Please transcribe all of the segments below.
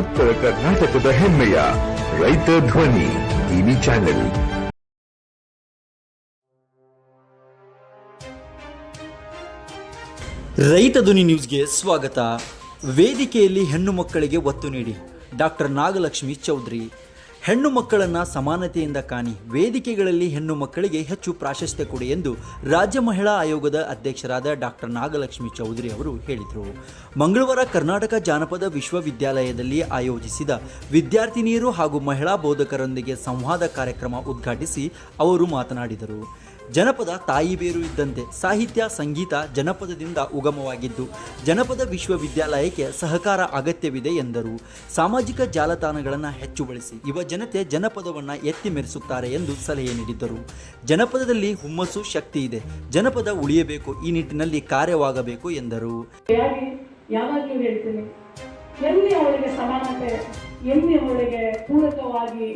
ಉತ್ತರ ಕರ್ನಾಟಕದ ಹೆಮ್ಮೆಯ ರೈತ ಧ್ವನಿ ಟಿವಿ ಚಾನೆಲ್. ರೈತ ಧ್ವನಿ ನ್ಯೂಸ್ಗೆ ಸ್ವಾಗತ. ವೇದಿಕೆಯಲ್ಲಿ ಹೆಣ್ಣು ಮಕ್ಕಳಿಗೆ ಒತ್ತು ನೀಡಿ ಡಾಕ್ಟರ್ ನಾಗಲಕ್ಷ್ಮಿ ಚೌಧರಿ ಹೆಣ್ಣು ಮಕ್ಕಳನ್ನು ಸಮಾನತೆಯಿಂದ ಕಾಣಿ, ವೇದಿಕೆಗಳಲ್ಲಿ ಹೆಣ್ಣು ಮಕ್ಕಳಿಗೆ ಹೆಚ್ಚು ಪ್ರಾಶಸ್ತ್ಯ ಕೊಡಿ ಎಂದು ರಾಜ್ಯ ಮಹಿಳಾ ಆಯೋಗದ ಅಧ್ಯಕ್ಷರಾದ ಡಾಕ್ಟರ್ ನಾಗಲಕ್ಷ್ಮಿ ಚೌಧರಿ ಅವರು ಹೇಳಿದರು. ಮಂಗಳವಾರ ಕರ್ನಾಟಕ ಜಾನಪದ ವಿಶ್ವವಿದ್ಯಾಲಯದಲ್ಲಿ ಆಯೋಜಿಸಿದ ವಿದ್ಯಾರ್ಥಿನಿಯರು ಹಾಗೂ ಮಹಿಳಾ ಬೋಧಕರೊಂದಿಗೆ ಸಂವಾದ ಕಾರ್ಯಕ್ರಮ ಉದ್ಘಾಟಿಸಿ ಅವರು ಮಾತನಾಡಿದರು. ಜನಪದ ತಾಯಿ ಬೇರು ಇದ್ದಂತೆ ಸಾಹಿತ್ಯ, ಸಂಗೀತ ಜನಪದದಿಂದ ಉಗಮವಾಗಿದ್ದು, ಜನಪದ ವಿಶ್ವವಿದ್ಯಾಲಯಕ್ಕೆ ಸಹಕಾರ ಅಗತ್ಯವಿದೆ ಎಂದರು. ಸಾಮಾಜಿಕ ಜಾಲತಾಣಗಳನ್ನು ಹೆಚ್ಚು ಬಳಸಿ ಯುವ ಜನತೆ ಜನಪದವನ್ನು ಎತ್ತಿ ಮೆರೆಸುತ್ತಾರೆ ಎಂದು ಸಲಹೆ ನೀಡಿದ್ದರು. ಜನಪದದಲ್ಲಿ ಹುಮ್ಮಸ್ಸು ಶಕ್ತಿ ಇದೆ. ಜನಪದ ಉಳಿಯಬೇಕು, ಈ ನಿಟ್ಟಿನಲ್ಲಿ ಕಾರ್ಯವಾಗಬೇಕು ಎಂದರು. ಸಮಾನತೆ ಎಲ್ಲಿ ಅವಳಿಗೆ ಪೂರಕವಾಗಿ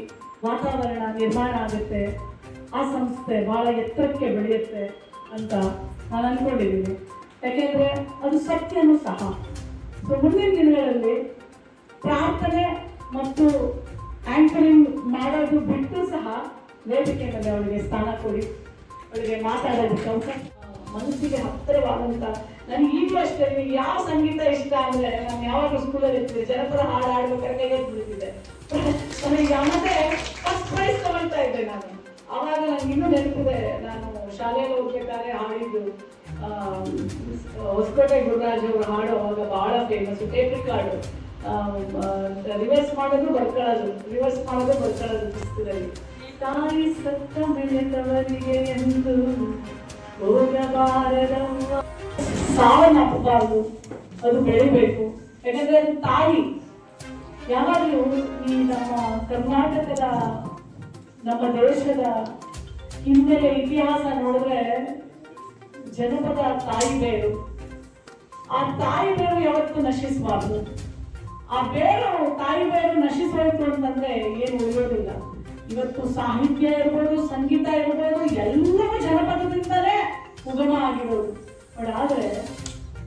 ವಾತಾವರಣ ನಿರ್ಮಾಣ ಆಗುತ್ತೆ. ಆ ಸಂಸ್ಥೆ ಬಹಳ ಎತ್ತರಕ್ಕೆ ಬೆಳೆಯುತ್ತೆ ಅಂತ ನಾನು ಅನ್ಕೊಂಡಿದ್ದೀನಿ. ಯಾಕೆಂದ್ರೆ ಅದು ಸತ್ಯನೂ ಸಹ. ಸೊ ಮುಂದಿನ ದಿನಗಳಲ್ಲಿ ಪ್ರಾರ್ಥನೆ ಮತ್ತು ಆಂಕರಿಂಗ್ ಮಾಡೋದು ಬಿಟ್ಟು ಸಹ ವೇದಿಕೆ ಮೇಲೆ ಅವಳಿಗೆ ಸ್ಥಾನ ಕೊಡಿ. ಅವಳಿಗೆ ಮಾತಾಡೋದಕ್ಕೆ ಅವಕಾಶ. ಮನಸ್ಸಿಗೆ ಹತ್ತಿರವಾದಂಥ ನನಗೆ ಈಗಲೂ ಅಷ್ಟೇ ಯಾವ ಸಂಗೀತ ಇಷ್ಟ ಅಂದರೆ ನಾನು ಯಾವಾಗ ಸ್ಕೂಲಲ್ಲಿ ಇರ್ತೀನಿ ಜನಪದ ಹಾಡು ಹಾಡ್ಬೇಕಾದ್ರೆ ಕೈ ಬಿಡುತ್ತಿದೆ ನನಗೆ ಯಾವುದೇ ಫಸ್ಟ್ ಪ್ರೈಸ್ ತಗೊಳ್ತಾ ಇದ್ದೆ ನಾನು. ಇನ್ನೂ ನೆನಪಿದೆ. ನಾನು ಶಾಲೆಯಲ್ಲಿ ಹೋಗ್ಬೇಕಾದ್ರೆ ಹಾಡಿದ್ದು ಹೊಸಕೋಟೆ ಗುರುರಾಜ್ ಅವರು ಹಾಡು ಅವಾಗ ಬಹಳ ಫೇಮಸ್ ಟೇಪ್ ರಿವರ್ಸ್ ಮಾಡೋದು ಬರ್ಕೊಳ್ಳೋದು ರಿವರ್ಸ್ ಮಾಡೋದು ಬರ್ಕೊಳ್ಳೋದು ಪುಸ್ತಕದಲ್ಲಿ ತಾಯಿ ಸತ್ತ ಮೇಲೆ ತವರಿಗೆ ಎಂದು ಹೋಗಬಾರದವ್ವ. ಸಾವನ್ನಪ್ಪಬಾರದು ಅದು ಬೆಳಿಬೇಕು. ಯಾಕಂದ್ರೆ ತಾಯಿ. ಯಾವಾಗಲೂ ಈ ನಮ್ಮ ಕರ್ನಾಟಕದ, ನಮ್ಮ ದೇಶದ ಹಿನ್ನೆಲೆ ಇತಿಹಾಸ ನೋಡಿದ್ರೆ ಜನಪದ ತಾಯಿ ಬೇರು. ಆ ತಾಯಿ ಬೇರು ಯಾವತ್ತೂ ನಶಿಸಬಾರ್ದು. ಆ ಬೇರು, ತಾಯಿ ಬೇರು ನಶಿಸೋಯ್ತು ಅಂತಂದ್ರೆ ಏನು ಉಳಿಯೋದಿಲ್ಲ. ಇವತ್ತು ಸಾಹಿತ್ಯ ಇರ್ಬೋದು, ಸಂಗೀತ ಇರ್ಬೋದು, ಎಲ್ಲವೂ ಜನಪದದಿಂದಲೇ ಉಗಮ ಆಗಿರೋದು. ಬಟ್ ಆದ್ರೆ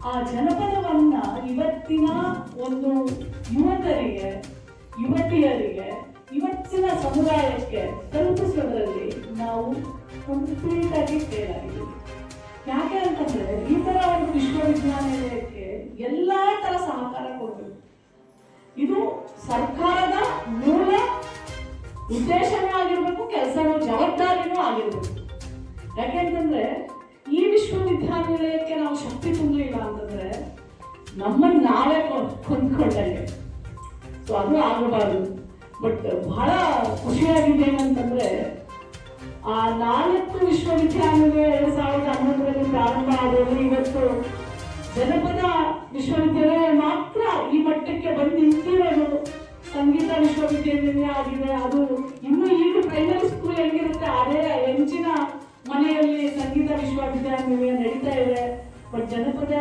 ಆ ಜನಪದವನ್ನ ಇವತ್ತಿನ ಒಂದು ಯುವಕರಿಗೆ, ಯುವತಿಯರಿಗೆ ಇವತ್ತಿನ ಸಮುದಾಯಕ್ಕೆ ತಲುಪಿಸೋದ್ರಲ್ಲಿ ನಾವು ಕಂಪ್ಲೀಟ್ ಆಗಿ ಫೇಲ್ ಆಗಿದ್ದೀವಿ. ಯಾಕೆ ಅಂತಂದ್ರೆ ಈ ತರ ಒಂದು ವಿಶ್ವವಿದ್ಯಾನಿಲಯಕ್ಕೆ ಎಲ್ಲಾ ತರ ಸಹಕಾರ ಕೊಡಬೇಕು. ಇದು ಸರ್ಕಾರದ ಮೂಲ ಉದ್ದೇಶನೂ ಆಗಿರ್ಬೇಕು ಕೆಲಸನೂ ಜವಾಬ್ದಾರಿನೂ ಆಗಿರ್ಬೇಕು. ಯಾಕೆಂತಂದ್ರೆ ಈ ವಿಶ್ವವಿದ್ಯಾನಿಲಯಕ್ಕೆ ನಾವು ಶಕ್ತಿ ತುಂಬಲಿಲ್ಲ ಅಂತಂದ್ರೆ ನಮ್ಮನ್ನ ನಾವೇ ಕೊಂಡ್ಕೊಂಡಂಗೆ. ಸೊ ಅದು ಆಗಬಾರ್ದು. ಬಟ್ ಬಹಳ ಖುಷಿಯಾಗಿದೆ ಏನಂತಂದ್ರೆ ಆ ನಾಲ್ಕು ವಿಶ್ವವಿದ್ಯಾಲಯಗಳು ಎರಡ್ ಸಾವಿರದ ಹನ್ನೊಂದರಲ್ಲಿ ಪ್ರಾರಂಭ ಆದಲ್ಲಿ ಇವತ್ತು ಜನಪದ ವಿಶ್ವವಿದ್ಯಾಲಯ ಮಾತ್ರ ಈ ಮಟ್ಟಕ್ಕೆ ಬಂದು ನಿಂತಿರೋದು. ಸಂಗೀತ ವಿಶ್ವವಿದ್ಯಾಲಯ ಆಗಿದೆ. ಅದು ಇನ್ನು ಈಗ ಪ್ರೈಮರಿ ಸ್ಕೂಲ್ ಹೆಂಗಿರುತ್ತೆ ಅದೇ ಹೆಂಚಿನ ಮನೆಯಲ್ಲಿ ಸಂಗೀತ ವಿಶ್ವವಿದ್ಯಾನಿಲಯ ನಡೀತಾ ಇದೆ. ಬಟ್ ಜನಪದ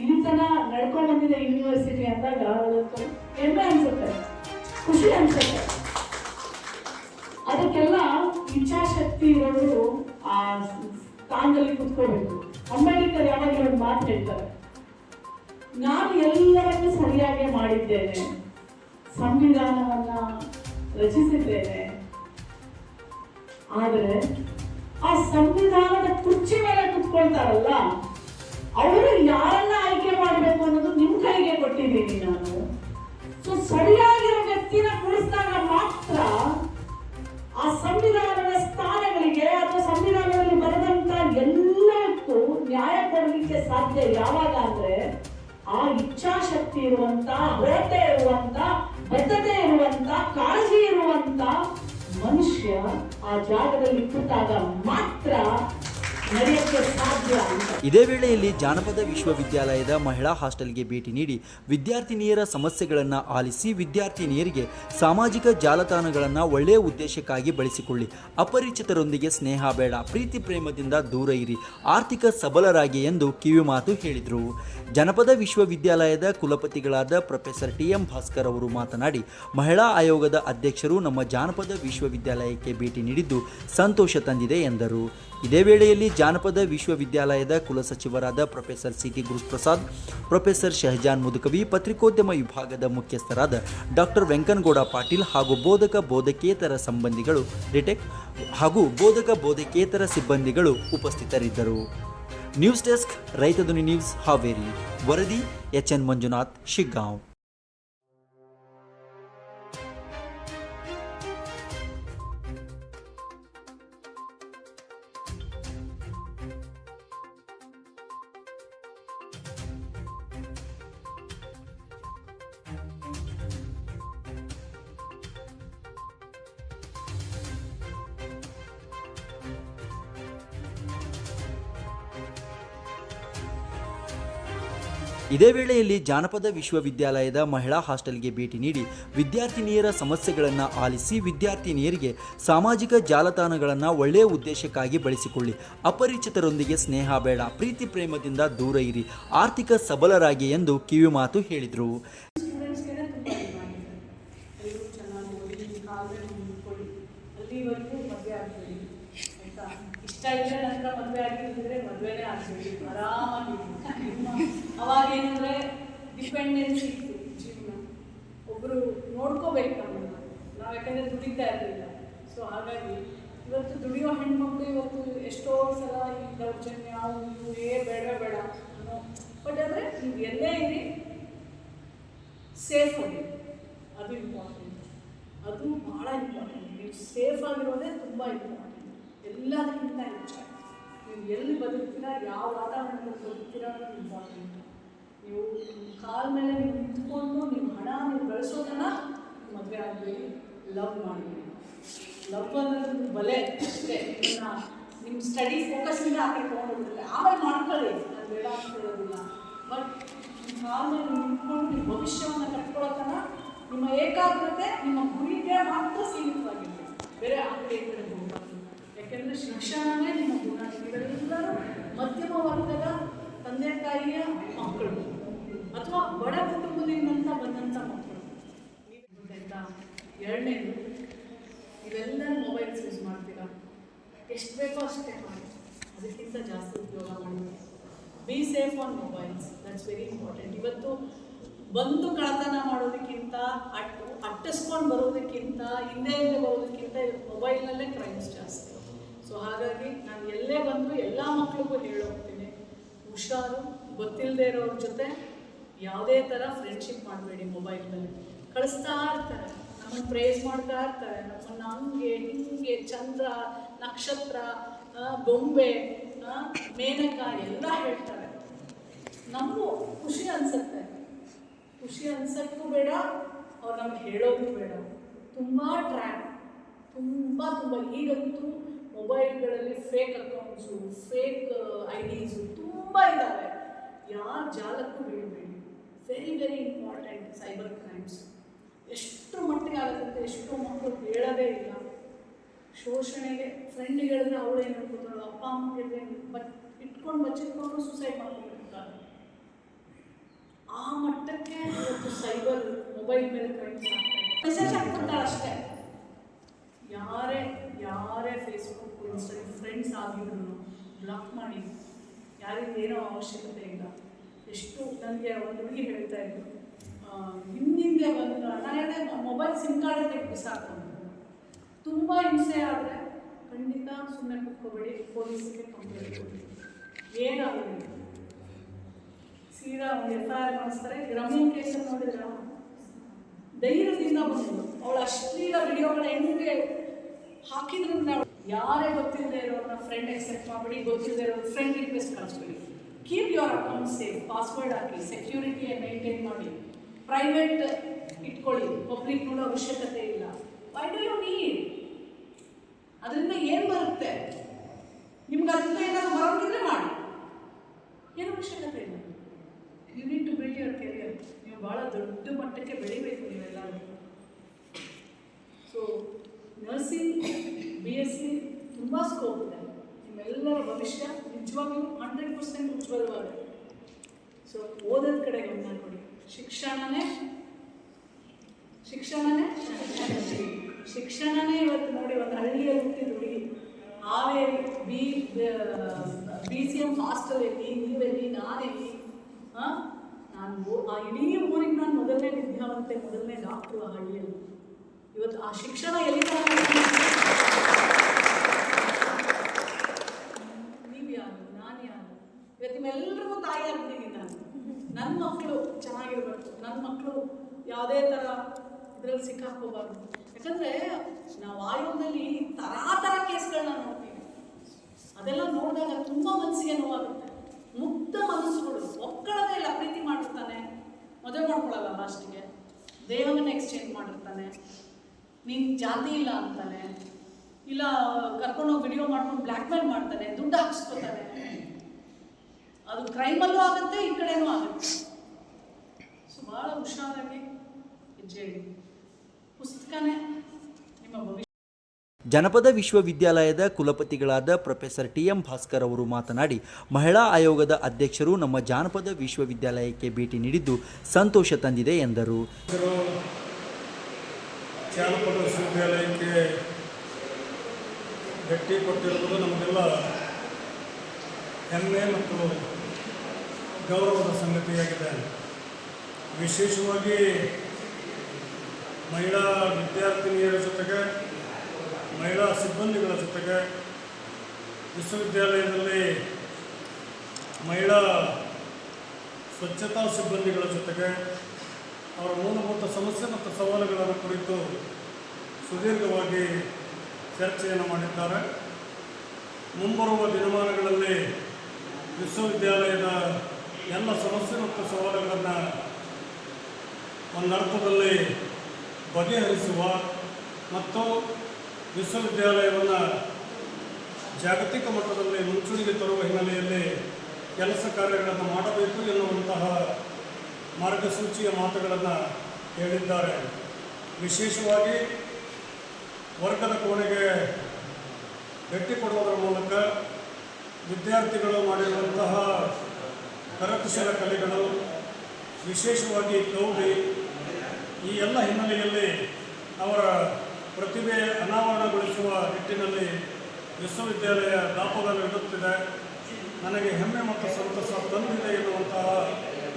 ಇಲ್ಲಿ ತನ ನಡ್ಕೊಂಡು ಬಂದಿದೆ ಯೂನಿವರ್ಸಿಟಿ ಅಂದಾಗ ಹೆಮ್ಮೆ ಅನ್ಸುತ್ತೆ. ಖುಷಿ ಅನ್ಸುತ್ತೆ. ಅದಕ್ಕೆಲ್ಲ ಇಚ್ಛಾಶಕ್ತಿ ಇರೋರು ಆ ಸ್ಥಾನದಲ್ಲಿ ಕುತ್ಕೋಬೇಕು ಅಂಬೇಡ್ಕರ್ ಯಾವಾಗಲೂ ಒಂದು ಮಾತು ಹೇಳ್ತಾರೆ. ನಾನು ಎಲ್ಲವನ್ನೂ ಸರಿಯಾಗಿ ಮಾಡಿದ್ದೇನೆ. ಸಂವಿಧಾನವನ್ನ ರಚಿಸಿದ್ದೇನೆ. ಆದರೆ ಆ ಸಂವಿಧಾನದ ಕುರ್ಚಿ ಮೇಲೆ ಕುತ್ಕೊಳ್ತಾರಲ್ಲ, ಅವರು ಯಾರನ್ನ ಆಯ್ಕೆ ಮಾಡಬೇಕು ಅನ್ನೋದು ನಿಮ್ಮ ಕೈಗೆ ಕೊಟ್ಟಿದ್ದೀನಿ ನಾನು. ಸರಿಯಾಗಿರೋ ವ್ಯಕ್ತಿನ ಕುಳಿಸಿದಾಗ ಮಾತ್ರ ಆ ಸಂವಿಧಾನದ ಸ್ಥಾನಗಳಿಗೆ ಅಥವಾ ಸಂವಿಧಾನದಲ್ಲಿ ಬರೆದಂತ ಎಲ್ಲಕ್ಕೂ ನ್ಯಾಯ ಕೊಡಲಿಕ್ಕೆ ಸಾಧ್ಯ ಯಾವಾಗ ಅಂದ್ರೆ ಆ ಇಚ್ಛಾಶಕ್ತಿ ಇರುವಂತ, ಅರ್ಹತೆ ಇರುವಂತ, ಬದ್ಧತೆ ಇರುವಂತ, ಕಾಳಜಿ ಇರುವಂತ ಮನುಷ್ಯ ಆ ಜಾಗದಲ್ಲಿ ಕೂತಾಗ ಮಾತ್ರ ನಡೆಯಕ್ಕೆ ಸಾಧ್ಯ ಇದೇ ವೇಳೆಯಲ್ಲಿ ಜಾನಪದ ವಿಶ್ವವಿದ್ಯಾಲಯದ ಮಹಿಳಾ ಹಾಸ್ಟೆಲ್ಗೆ ಭೇಟಿ ನೀಡಿ ವಿದ್ಯಾರ್ಥಿನಿಯರ ಸಮಸ್ಯೆಗಳನ್ನು ಆಲಿಸಿ ವಿದ್ಯಾರ್ಥಿನಿಯರಿಗೆ ಸಾಮಾಜಿಕ ಜಾಲತಾಣಗಳನ್ನು ಒಳ್ಳೆಯ ಉದ್ದೇಶಕ್ಕಾಗಿ ಬಳಸಿಕೊಳ್ಳಿ. ಅಪರಿಚಿತರೊಂದಿಗೆ ಸ್ನೇಹ ಬೇಡ, ಪ್ರೀತಿ ಪ್ರೇಮದಿಂದ ದೂರ ಇರಿ, ಆರ್ಥಿಕ ಸಬಲರಾಗಿ ಎಂದು ಕಿವಿಮಾತು ಹೇಳಿದರು. ಜನಪದ ವಿಶ್ವವಿದ್ಯಾಲಯದ ಕುಲಪತಿಗಳಾದ ಪ್ರೊಫೆಸರ್ ಟಿ ಎಂ ಭಾಸ್ಕರ್ ಅವರು ಮಾತನಾಡಿ, ಮಹಿಳಾ ಆಯೋಗದ ಅಧ್ಯಕ್ಷರು ನಮ್ಮ ಜಾನಪದ ವಿಶ್ವವಿದ್ಯಾಲಯಕ್ಕೆ ಭೇಟಿ ನೀಡಿದ್ದು ಸಂತೋಷ ತಂದಿದೆ ಎಂದರು. ಇದೇ ವೇಳೆಯಲ್ಲಿ ಜಾನಪದ ವಿಶ್ವವಿದ್ಯಾಲಯದ ಕುಲಸಚಿವರಾದ professor C T Guruprasad, professor Shahjahan Mudukavi, ಪತ್ರಿಕೋದ್ಯಮ ವಿಭಾಗದ ಮುಖ್ಯಸ್ಥರಾದ ಡಾಕ್ಟರ್ ವೆಂಕನಗೌಡ ಪಾಟೀಲ್ ಹಾಗೂ ಬೋಧಕ ಬೋಧಕೇತರ ಸಂಬಂಧಿಗಳು ರಿಟೆಕ್ ಹಾಗೂ ಬೋಧಕ ಬೋಧಕೇತರ ಸಿಬ್ಬಂದಿಗಳು ಉಪಸ್ಥಿತರಿದ್ದರು. ನ್ಯೂಸ್ ಡೆಸ್ಕ್ ರೈತ ಧ್ವನಿ ನ್ಯೂಸ್ ಹಾವೇರಿ. ವರದಿ ಎಚ್ ಎನ್ ಮಂಜುನಾಥ್ ಶಿಗ್ಗಾಂವ್. ಇದೇ ವೇಳೆಯಲ್ಲಿ ಜಾನಪದ ವಿಶ್ವವಿದ್ಯಾಲಯದ ಮಹಿಳಾ ಹಾಸ್ಟೆಲ್ಗೆ ಭೇಟಿ ನೀಡಿ ವಿದ್ಯಾರ್ಥಿನಿಯರ ಸಮಸ್ಯೆಗಳನ್ನು ಆಲಿಸಿ ವಿದ್ಯಾರ್ಥಿನಿಯರಿಗೆ ಸಾಮಾಜಿಕ ಜಾಲತಾಣಗಳನ್ನು ಒಳ್ಳೆಯ ಉದ್ದೇಶಕ್ಕಾಗಿ ಬಳಸಿಕೊಳ್ಳಿ. ಅಪರಿಚಿತರೊಂದಿಗೆ ಸ್ನೇಹ ಬೇಡ, ಪ್ರೀತಿ ಪ್ರೇಮದಿಂದ ದೂರ ಇರಿ, ಆರ್ಥಿಕ ಸಬಲರಾಗಿ ಎಂದು ಕಿವಿಮಾತು ಹೇಳಿದರು. ಸ್ಟೂಡೆಂಟ್ಸ್ಗೆಲ್ಲ ತುಂಬ ಇದಾಗಿದೆ ಎಲ್ಲರೂ ಚೆನ್ನಾಗಿ ಓದಿ ನಿಮ್ಮ ಕಾಲ ಮೇಲೆ ನಿಂತ್ಕೊಳ್ಳಿ ಅಲ್ಲಿವರೆಗೂ ಮದುವೆ ಆಗಬೇಡಿ ಆಯಿತಾ ಇಷ್ಟ ಇದ್ರೆ ನಂತರ ಮದುವೆ ಆಗಿದ್ರೆ ಮದುವೆನೇ ಆಗಬೇಡಿ ಆರಾಮಾಗಿ ಅವಾಗ ಏನಂದರೆ ಡಿಪೆಂಡೆನ್ಸಿ ಇತ್ತು ಜೀವನ. ಒಬ್ಬರು ನೋಡ್ಕೋಬೇಕು ನಮ್ಮನ್ನು. ನಾವು ಯಾಕಂದರೆ ದುಡಿತಾ ಇರಲಿಲ್ಲ. ಸೊ ಹಾಗಾಗಿ ಇವತ್ತು ದುಡಿಯೋ ಹೆಣ್ಮಕ್ಳು ಇವತ್ತು ಎಷ್ಟೋ ಸಲ ಈ ದೌರ್ಜನ್ಯ ಇವು, ಏ, ಬೇಡ ಬೇಡ ಅನ್ನೋ ಬಟ್ ಆದರೆ ನೀವು ಎಲ್ಲೇ ಇರಿ ಸೇಫ್ ಆಗಿ. ಅದು ಇಂಪಾರ್ಟೆಂಟ್ ಅದು ಭಾಳ ಇಂಪಾರ್ಟೆಂಟ್ ನೀವು ಸೇಫ್ ಆಗಿರೋದೇ ತುಂಬ ಇಂಪಾರ್ಟೆಂಟ್ ಎಲ್ಲದಕ್ಕಿಂತ ಹೆಚ್ಚಾಗಿ. ನೀವು ಎಲ್ಲಿ ಬದುಕ್ತೀರಾ, ಯಾವ ವಾತಾವರಣದಲ್ಲಿ ಬದುಕ್ತೀರಾ ಅನ್ನೋದು ಇಂಪಾರ್ಟೆಂಟ್ ನೀವು ಕಾಲ ಮೇಲೆ ನೀವು ನಿಂತ್ಕೊಂಡು ನಿಮ್ಮ ಹಣ ನೀವು ಬೆಳೆಸೋದನ್ನ ಮದುವೆ ಆಗಬೇಡಿ ಲವ್ ಮಾಡಬೇಡಿ ಲವ್ ಅನ್ನೋದು ಬಲೆ ಅಷ್ಟೇ. ನಿಮ್ಮನ್ನ ನಿಮ್ಮ ಸ್ಟಡಿ ಫೋಕಸ್ನಿಂದ ಆ ಕಡೆ ಆಮೇಲೆ ಮಾಡ್ಕೊಳ್ಳಿ. ನಾನು ಬೇಡ ಅಂತ ಹೇಳೋದಿಲ್ಲ. ಬಟ್ ಕಾಲ ಮೇಲೆ ನಿಂತ್ಕೊಂಡು ನಿಮ್ಮ ಭವಿಷ್ಯವನ್ನು ಕಟ್ಕೊಳ್ಳೋತನ ನಿಮ್ಮ ಏಕಾಗ್ರತೆ ನಿಮ್ಮ ಗುರಿಗೆ ಮಾತ್ರ ಸೀಮಿತವಾಗಿದೆ ಬೇರೆ ಆ ಕಡೆ ಈ ಕಡೆ ಯಾಕೆಂದರೆ ಶಿಕ್ಷಣವೇ ನಿಮ್ಮ ಗುಣ. ನೀವೆಲ್ಲರೂ ಮಧ್ಯಮ ವರ್ಗದ ತಂದೆ ತಾಯಿಯ ಮಕ್ಕಳು ಅಥವಾ ಬಡ ಕುಟುಂಬದಿಂದ ಬಂದಂಥ ಮಕ್ಕಳು. ಎರಡನೇದು ಇವೆಲ್ಲ ಮೊಬೈಲ್ಸ್ ಯೂಸ್ ಮಾಡ್ತೀರಾ? ಎಷ್ಟು ಬೇಕೋ ಅಷ್ಟೇ ಮಾಡಿ. ಅದಕ್ಕಿಂತ ಜಾಸ್ತಿ ಉಪಯೋಗ ಮಾಡಿ. Be safe on mobiles that's very important ಇವತ್ತು ಬಂದು ಕಳತನ ಮಾಡೋದಕ್ಕಿಂತ ಅಟ್ ಅಟ್ಟಿಸ್ಕೊಂಡು ಬರೋದಕ್ಕಿಂತ, ಹಿಂದೆ ಹಿಂದೆ ಬರೋದಕ್ಕಿಂತ ಮೊಬೈಲ್ನಲ್ಲೇ ಕ್ರೈಮ್ಸ್ ಜಾಸ್ತಿ. ಸೊ ಹಾಗಾಗಿ ನಾನು ಎಲ್ಲೇ ಬಂದರೂ ಎಲ್ಲ ಮಕ್ಕಳಿಗೂ ಹೇಳೋಗ್ತೀನಿ. ಹುಷಾರು ಗೊತ್ತಿಲ್ಲದೆ ಇರೋರ ಜೊತೆ ಯಾವುದೇ ಥರ ಫ್ರೆಂಡ್ಶಿಪ್ ಮಾಡಬೇಡಿ ಮೊಬೈಲ್ನಲ್ಲಿ ಕಳಿಸ್ತಾ ಇರ್ತಾರೆ. ನಮ್ಮನ್ನು ಪ್ರೇಸ್ ಮಾಡ್ತಾ ಇರ್ತಾರೆ. ನಮ್ಮನ್ನು ಹಂಗೆ ಹಿಂಗೆ ಚಂದ್ರ, ನಕ್ಷತ್ರ ಬೊಂಬೆ ಮೇನಕ ಎಲ್ಲ ಹೇಳ್ತಾರೆ. ನಮಗೂ ಖುಷಿ ಅನಿಸುತ್ತೆ. ಖುಷಿ ಅನ್ಸಕ್ಕೂ ಬೇಡ, ಅವ್ರು ನಮ್ಗೆ ಹೇಳೋದು ಬೇಡ. ತುಂಬ ಟ್ರ್ಯಾಪ್ ತುಂಬ ತುಂಬ. ಈಗಂತೂ ಮೊಬೈಲ್ಗಳಲ್ಲಿ ಫೇಕ್ ಅಕೌಂಟ್ಸು ಫೇಕ್ ಐ ಡಿಸು ತುಂಬ ಇದ್ದಾವೆ ಯಾರ ಜಾಲಕ್ಕೂ ಬೀಳಬೇಡಿ very very important cyber crimes ಎಷ್ಟು ಮಟ್ಟಿಗೆ ಆಗುತ್ತೆ, ಎಷ್ಟು ಮಕ್ಕಳು ಹೇಳೋದೇ ಇಲ್ಲ. ಶೋಷಣೆಗೆ ಫ್ರೆಂಡಿಗೆ ಹೇಳಿದ್ರೆ ಅವಳು ಏನು ಅನ್ಕೋತಾಳು ಅಪ್ಪ ಅಮ್ಮ ಹೇಳಿದ್ರೆ ಬಟ್ ಇಟ್ಕೊಂಡು ಬಚ್ಚಿಟ್ಕೊಂಡು ಸುಸೈಡ್ ಮಾಡ್ಕೊಂಡಿರ್ತಾರೆ ಆ ಮಟ್ಟಕ್ಕೆ ಇವತ್ತು ಸೈಬರ್ ಮೊಬೈಲ್ ಮೇಲೆ ಕ್ರೈಮ್ಸ್ ಮೆಸೇಜ್ ಹಾಕ್ಬಿಡ್ತಾಳೆ ಅಷ್ಟೇ. ಯಾರೇ ಯಾರೇ ಫೇಸ್ಬುಕ್ ಇನ್ಸ್ಟಾ ಫ್ರೆಂಡ್ಸ್ ಆಗಿದ್ರು ಬ್ಲಾಕ್ ಮಾಡಿ ಯಾರಿಗೂ ಏನೋ ಅವಶ್ಯಕತೆ ಇಲ್ಲ. ಎಷ್ಟು ನನಗೆ ಒಂದು ಹುಡುಗಿ ಹೇಳ್ತಾ ಇದ್ರು ಹಿಂದಿಂದೆ ಒಂದು ನಾನು ಹೇಳಿದೆ ಮೊಬೈಲ್ ಸಿಮ್ ಕಾರ್ಡ್ ತೆಗೆದು ಸಾಕು ತುಂಬ ಹಿಂಸೆ ಆದರೆ ಖಂಡಿತ ಸುಮ್ಮನೆ ಕುತ್ಕೋಬೇಡಿ, ಪೊಲೀಸಿಗೆ ಕಂಪ್ಲೇಂಟ್ ಕೊಡಿ. ಏನಾಗಲಿ ಸೀದಾ ಒಂದು ಎಫ್ ಐ ಆರ್ ಮಾಡಿಸ್ತಾರೆ, ರಮ್ಯ ಕೇಸಲ್ಲಿ ನೋಡಿದ್ರ? ಧೈರ್ಯದಿಂದ ಬಂದು ಅವಳ ಅಶ್ಲೀಲ ವಿಡಿಯೋಗಳ ಹೆಣ್ಣಿಗೆ ಹಾಕಿದ್ರಿಂದ ಯಾರೇ ಗೊತ್ತಿಲ್ಲದೆ ಇರೋರನ್ನ ಫ್ರೆಂಡ್ ಎಕ್ಸೆಪ್ಟ್ ಮಾಡಬೇಡಿ ಗೊತ್ತಿಲ್ಲದೆ ಇರೋ friend request ಕಳಿಸ್ಬೇಡಿ. Keep your account safe password hockey security maintain ಮಾಡಿ. ಪ್ರೈವೇಟ್ ಇಟ್ಕೊಳ್ಳಿ ಪಬ್ಲಿಕ್ ನೋಡೋ ಅವಶ್ಯಕತೆ ಇಲ್ಲ ವೈ ಡು ಯು ನೀಡ್ ಅದರಿಂದ ಏನು ಬರುತ್ತೆ ನಿಮ್ಗೆ ಅದರಿಂದ ಏನಾದ್ರು ಬರೋಂಗಿದ್ರೆ ಮಾಡಿ ಏನು ಅವಶ್ಯಕತೆ ಇಲ್ಲ you need to build your career ನೀವು ಭಾಳ ದೊಡ್ಡ ಮಟ್ಟಕ್ಕೆ ಬೆಳಿಬೇಕು ನೀವೆಲ್ಲರೂ so nursing B S C ತುಂಬ ಸ್ಕೋಪ್ ಇದೆ ನಿಮ್ಮೆಲ್ಲರ ಭವಿಷ್ಯ ನಿಜವಾಗ್ಲೂ ಹಂಡ್ರೆಡ್ ಪರ್ಸೆಂಟ್ ಉಜ್ವಲವಾಗಿದೆ ಸೊ ಓದೋದ ಕಡೆ ಗಮನ ಕೊಡಿ ಶಿಕ್ಷಣನೇ? ಶಿಕ್ಷಣನೇ? ಶಿಕ್ಷಣನೇ ಇವತ್ತು ನೋಡಿ ಒಂದು ಹಳ್ಳಿಯಲ್ಲಿ ಹುಟ್ಟಿದ ಹುಡುಗಿ Haveri, B B C M hostel ಎಲ್ಲಿ ನೀವೆಲ್ಲಿ ನಾನೆಲ್ಲಿ ಹಾಂ? ನಾನು ಆ ಇಡೀ ಊರಿಗೆ ನಾನು ಮೊದಲನೇ ವಿದ್ಯಾವಂತೆ, ಮೊದಲನೇ ಡಾಕ್ಟ್ರು ಆ ಹಳ್ಳಿಯಲ್ಲಿ. ಇವತ್ತು ಆ ಶಿಕ್ಷಣ ಎಲ್ಲಿ ನೀವು ಯಾರು? ನಾನು ಯಾರು? ಇವತ್ತು ನಿಮ್ಮೆಲ್ಲರಿಗೂ ತಾಯಿ ಆಗ್ತೀನಿ ನಾನು. ನನ್ನ ಮಕ್ಕಳು ಚೆನ್ನಾಗಿರ್ಬಾರ್ದು ನನ್ನ ಮಕ್ಕಳು ಯಾವುದೇ ಥರ ಇದರಲ್ಲಿ ಸಿಕ್ಕಾಕೋಬಾರ್ದು ಯಾಕಂದರೆ ನಾವು ಆಯೋಗದಲ್ಲಿ ಥರ ಕೇಸ್ಗಳನ್ನ ನೋಡ್ತೀವಿ. ಅದೆಲ್ಲ ನೋಡಿದಾಗ ತುಂಬ ಮನಸ್ಸಿಗೆ ನೋವಾಗುತ್ತೆ. ಮುಕ್ತ ಮನಸ್ಸುಗಳು ಒಕ್ಕಳದೇ ಇಲ್ಲ ಪ್ರೀತಿ ಮಾಡಿರ್ತಾನೆ, ಮದುವೆ ಮಾಡ್ಕೊಳ್ಳಲ್ಲ ಲಾಸ್ಟಿಗೆ ದೇಹವನ್ನು ಎಕ್ಸ್ಚೇಂಜ್ ಮಾಡಿರ್ತಾನೆ. ನೀನು ಜಾತಿ ಇಲ್ಲ ಅಂತಾನೆ, ಇಲ್ಲ ಕರ್ಕೊಂಡೋಗಿ ವಿಡಿಯೋ ಮಾಡ್ಕೊಂಡು ಬ್ಲ್ಯಾಕ್ ಮೇಲ್ ಮಾಡ್ತಾನೆ, ದುಡ್ಡು ಹಾಕ್ಸ್ಕೊತಾನೆ. ಅದು ಕ್ರೈಮಲ್ಲೂ ಆಗುತ್ತೆ ಈ ಕಡೆನೂ ಆಗುತ್ತೆ. ಸೊ ಭಾಳ ಹುಷಾರಾಗಿ ಹೆಜ್ಜೆ ಇಡಿ ಪುಸ್ತಕನೇ ನಿಮ್ಮ ಭವಿಷ್ಯ. ಜನಪದ ವಿಶ್ವವಿದ್ಯಾಲಯದ ಕುಲಪತಿಗಳಾದ ಪ್ರೊಫೆಸರ್ ಟಿ ಎಂ ಭಾಸ್ಕರ್ ಅವರು ಮಾತನಾಡಿ ಮಹಿಳಾ ಆಯೋಗದ ಅಧ್ಯಕ್ಷರು ನಮ್ಮ ಜಾನಪದ ವಿಶ್ವವಿದ್ಯಾಲಯಕ್ಕೆ ಭೇಟಿ ನೀಡಿದ್ದು ಸಂತೋಷ ತಂದಿದೆ ಎಂದರು. ಜಾನಪದ ವಿಶ್ವವಿದ್ಯಾಲಯಕ್ಕೆ ಭೇಟಿ ಕೊಟ್ಟಿರುವುದು ನಮಗೆಲ್ಲ ಹೆಮ್ಮೆ ಮತ್ತು ಗೌರವದ ಸಂಗತಿಯಾಗಿದೆ. ವಿಶೇಷವಾಗಿ ಮಹಿಳಾ ವಿದ್ಯಾರ್ಥಿನಿಯರ ಜೊತೆಗೆ ಮಹಿಳಾ ಸಿಬ್ಬಂದಿಗಳ ಜೊತೆಗೆ ವಿಶ್ವವಿದ್ಯಾಲಯದಲ್ಲಿ ಮಹಿಳಾ ಸ್ವಚ್ಛತಾ ಸಿಬ್ಬಂದಿಗಳ ಜೊತೆಗೆ ಅವರ ಮೂಲಭೂತ ಸಮಸ್ಯೆ ಮತ್ತು ಸವಾಲುಗಳನ್ನು ಕುರಿತು ಸುದೀರ್ಘವಾಗಿ ಚರ್ಚೆಯನ್ನು ಮಾಡಿದ್ದಾರೆ. ಮುಂಬರುವ ದಿನಮಾನಗಳಲ್ಲಿ ವಿಶ್ವವಿದ್ಯಾಲಯದ ಎಲ್ಲ ಸಮಸ್ಯೆ ಮತ್ತು ಸವಾಲುಗಳನ್ನು ಒಂದರ್ಥದಲ್ಲಿ ಬಗೆಹರಿಸುವ ಮತ್ತು ವಿಶ್ವವಿದ್ಯಾಲಯವನ್ನು ಜಾಗತಿಕ ಮಟ್ಟದಲ್ಲಿ ಮುಂಚೂಣಿಗೆ ತರುವ ಹಿನ್ನೆಲೆಯಲ್ಲಿ ಕೆಲಸ ಕಾರ್ಯಗಳನ್ನು ಮಾಡಬೇಕು ಎನ್ನುವಂತಹ ಮಾರ್ಗಸೂಚಿಯ ಮಾತುಗಳನ್ನು ಹೇಳಿದ್ದಾರೆ. ವಿಶೇಷವಾಗಿ ವರ್ಗದ ಕೋಣೆಗೆ ಭೇಟಿ ಕೊಡುವುದರ ಮೂಲಕ ವಿದ್ಯಾರ್ಥಿಗಳು ಮಾಡಿರುವಂತಹ ಕರಕುಶಲ ಕಲೆಗಳು, ವಿಶೇಷವಾಗಿ ಕೌಡಿ ಈ ಎಲ್ಲ ಹಿನ್ನೆಲೆಯಲ್ಲಿ ಅವರ ಪ್ರತಿಭೆ ಅನಾವರಣಗೊಳಿಸುವ ನಿಟ್ಟಿನಲ್ಲಿ ವಿಶ್ವವಿದ್ಯಾಲಯ ದಾಪುಗಾಲು ಇಡುತ್ತಿದೆ. ನನಗೆ ಹೆಮ್ಮೆ ಮತ್ತು ಸಂತಸ ತಂದಿದೆ ಎನ್ನುವಂತಹ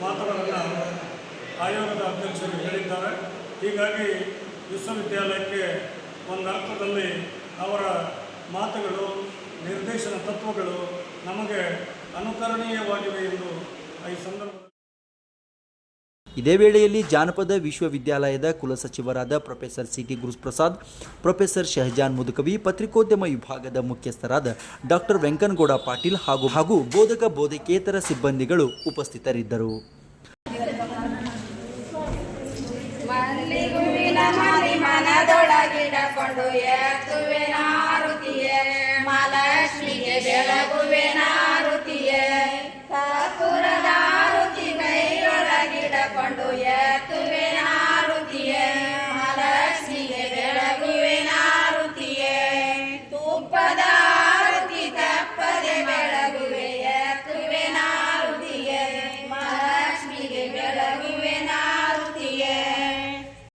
ಮಾತುಗಳನ್ನು ಆಯೋಗದ ಅಧ್ಯಕ್ಷರು ಹೇಳಿದ್ದಾರೆ. ಹೀಗಾಗಿ ವಿಶ್ವವಿದ್ಯಾಲಯಕ್ಕೆ ಒಂದು ಅರ್ಥದಲ್ಲಿ ಅವರ ಮಾತುಗಳು, ನಿರ್ದೇಶನ ತತ್ವಗಳು ನಮಗೆ ಅನುಕರಣೀಯವಾಗಿವೆ ಎಂದು ಈ ಸಂದರ್ಭದಲ್ಲಿ ಇದೇ ವೇಳೆಯಲ್ಲಿ ಜಾನಪದ ವಿಶ್ವವಿದ್ಯಾಲಯದ ಕುಲಸಚಿವರಾದ professor C T Guruprasad professor Shahjahan Mudukavi ಪತ್ರಿಕೋದ್ಯಮ ವಿಭಾಗದ ಮುಖ್ಯಸ್ಥರಾದ ಡಾಕ್ಟರ್ ವೆಂಕನಗೌಡ ಪಾಟೀಲ್ ಹಾಗೂ ಹಾಗೂ ಬೋಧಕ ಬೋಧಕೇತರ ಸಿಬ್ಬಂದಿಗಳು ಉಪಸ್ಥಿತರಿದ್ದರು. ಮಲ್ಲಿಗುವಿನ